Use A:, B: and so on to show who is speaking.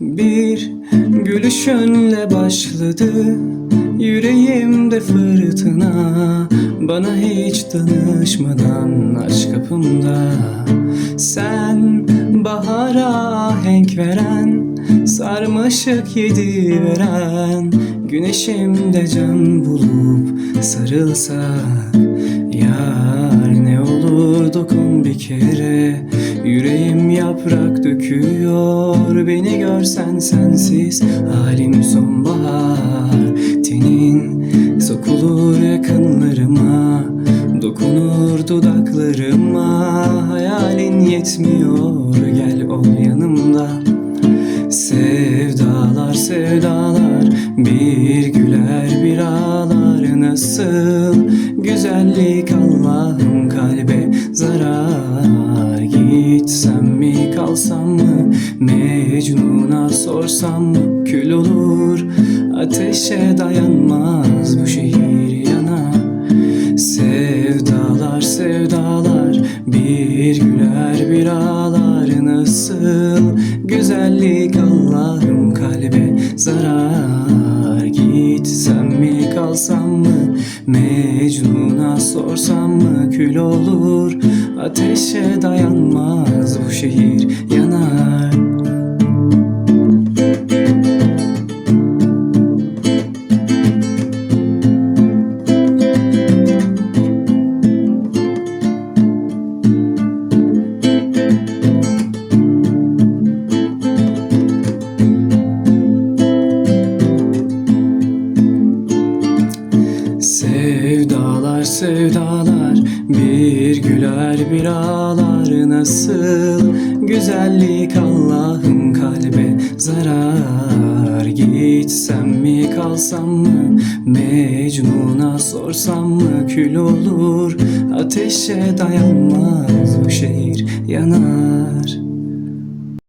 A: Bir gülüşünle başladı Yüreğimde fırtına. Bana hiç danışmadan aç kapımda. Sen bahara ahenk veren Sarmaşık yedi veren. Güneşimde can bulup sarılsak Yar ne olur dokun bir kere Yüreğim yaprak döküyor Beni görsen sensiz. Halim sonbahar Tenin sokulur yakınlarıma Dokunur dudaklarıma. Hayalin yetmiyor Gel ol yanımda. Sevdalar sevdalar Bir güler bir ağlar. Nasıl güzellik Allah'ım kalbe zarar kalsam mı? Mecnun'a sorsam mı? Kül olur ateşe dayanmaz Bu şehir yanar Sevdalar sevdalar bir güler bir ağlar. Nasıl güzellik Allah'ım kalbe zarar? Gitsem mi kalsam mı? Mecnun'a sorsam mı? Kül olur ateşe dayanmaz bu şehir Sevdalar bir güler bir ağlar. Nasıl güzellik Allah'ım kalbe zarar? Gitsem mi kalsam mı? Mecnun'a sorsam mı? Kül olur ateşe dayanmaz bu şehir yanar